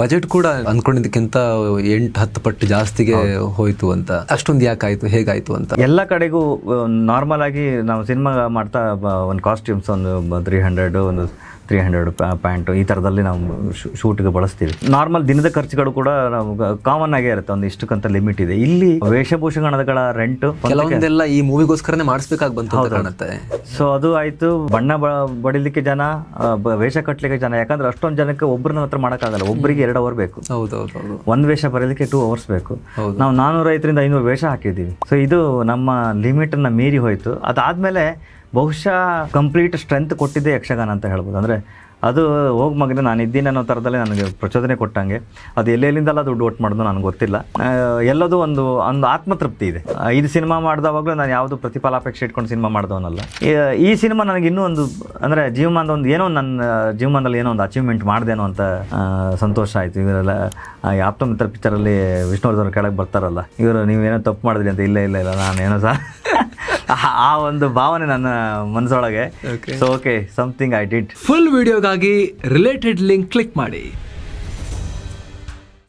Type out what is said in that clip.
Budget ಕೂಡ ಅನ್ಕೊಂಡಿದ್ದಕ್ಕಿಂತ ಎಂಟು ಹತ್ತು ಪಟ್ಟು ಜಾಸ್ತಿಗೆ ಹೋಯ್ತು ಅಂತ. ಅಷ್ಟೊಂದು ಯಾಕಾಯ್ತು ಹೇಗಾಯ್ತು ಅಂತ. ಎಲ್ಲ ಕಡೆಗೂ ನಾರ್ಮಲ್ ಆಗಿ ನಾವು ಸಿನಿಮಾ ಮಾಡ್ತಾ ಒಂದು ಕಾಸ್ಟ್ಯೂಮ್ಸ್ ಒಂದು ತ್ರೀ ಹಂಡ್ರೆಡ್ ಒಂದು ತ್ರೀ ಹಂಡ್ರೆಡ್ ಪ್ಯಾಂಟು ಈ ಥರದಲ್ಲಿ ನಾವು ಶೂಟ್ಗೆ ಬಳಸ್ತೀವಿ. ನಾರ್ಮಲ್ ದಿನದ ಖರ್ಚುಗಳು ಕೂಡ ನಾವು ಕಾಮನ್ ಆಗೇ ಇರುತ್ತೆ ಒಂದು ಇಷ್ಟಕ್ಕಂತ ಲಿಮಿಟ್ ಇದೆ. ಇಲ್ಲಿ ವೇಷಭೂಷಣಗಳ ರೆಂಟ್ ಕೆಲವೊಂದೆಲ್ಲ ಈ ಮೂವಿಗೋಸ್ಕರನೇ ಮಾಡಿಸ್ಬೇಕಾಗಿ ಬಂತು ಕಾಣುತ್ತೆ. ಸೊ ಅದು ಆಯಿತು. ಬಣ್ಣ ಬಡಿಲಿಕ್ಕೆ ಜನ ವೇಷ ಕಟ್ಟಲಿಕ್ಕೆ ಜನ. ಯಾಕಂದ್ರೆ ಅಷ್ಟೊಂದು ಜನಕ್ಕೆ ಒಬ್ಬರನ್ನ ಹತ್ರ ಮಾಡೋಕ್ಕಾಗಲ್ಲ. ಒಬ್ಬರಿಗೆ ಎರಡು ಅವರ್ ಬೇಕು. ಹೌದೌದೌದು. ಒಂದ್ ವೇಷ ಬರಲಿಕ್ಕೆ ಟೂ ಅವರ್ಸ್ ಬೇಕು. ನಾವು ನಾನೂರ ಐದರಿಂದ ಐನೂರು ವೇಷ ಹಾಕಿದ್ದೀವಿ. ಸೊ ಇದು ನಮ್ಮ ಲಿಮಿಟ್ ಅನ್ನ ಮೀರಿ ಹೋಯ್ತು. ಅದಾದ್ಮೇಲೆ ಬಹುಶಃ ಕಂಪ್ಲೀಟ್ ಸ್ಟ್ರೆಂತ್ ಕೊಟ್ಟಿದ್ದೆ ಯಕ್ಷಗಾನ ಅಂತ ಹೇಳ್ಬೋದು. ಅಂದ್ರೆ ಅದು ಹೋಗಿ ಮಗನೇ, ನಾನು ಇದ್ದೀನಿ ಅನ್ನೋ ಥರದಲ್ಲೇ ನನಗೆ ಪ್ರಚೋದನೆ ಕೊಟ್ಟಂಗೆ. ಅದು ಎಲ್ಲೆಲ್ಲಿಂದಲ್ಲ ದುಡ್ಡು ಒಟ್ಟು ಮಾಡೋದು ನನಗೆ ಗೊತ್ತಿಲ್ಲ. ಎಲ್ಲದೂ ಒಂದು ಒಂದು ಆತ್ಮತೃಪ್ತಿ ಇದೆ. ಇದು ಸಿನಿಮಾ ಮಾಡಿದವಾಗಲೂ ನಾನು ಯಾವುದು ಪ್ರತಿಫಲಾಪೇಕ್ಷೆ ಇಟ್ಕೊಂಡು ಸಿನಿಮಾ ಮಾಡಿದವನಲ್ಲ. ಈ- ಸಿನಿಮಾ ನನಗೆ ಇನ್ನೂ ಒಂದು, ಅಂದರೆ ಜೀವಮಾನದ ಒಂದು ಏನೋ ನನ್ನ ಜೀವಮಾನದಲ್ಲಿ ಏನೋ ಒಂದು ಅಚೀವ್ಮೆಂಟ್ ಮಾಡ್ದೇನೋ ಅಂತ ಸಂತೋಷ ಆಯಿತು. ಇವರೆಲ್ಲ ಈ ಆಪ್ತ ಮಿತ್ರ ಪಿಕ್ಚರಲ್ಲಿ ವಿಷ್ಣುವರ್ಧನ್ ಕೆಳಗೆ ಬರ್ತಾರಲ್ಲ. ಇವರು ನೀವೇನೋ ತಪ್ಪು ಮಾಡಿದ್ರಿ ಅಂತ, ಇಲ್ಲ ಇಲ್ಲ ಇಲ್ಲ ನಾನು ಏನೋ ಸಹ ಆ ಒಂದು ಭಾವನೆ ನನ್ನ ಮನಸ್ಸೊಳಗೆ. So okay something I did full ವಿಡಿಯೋಗಾಗಿ related link click ಮಾಡಿ.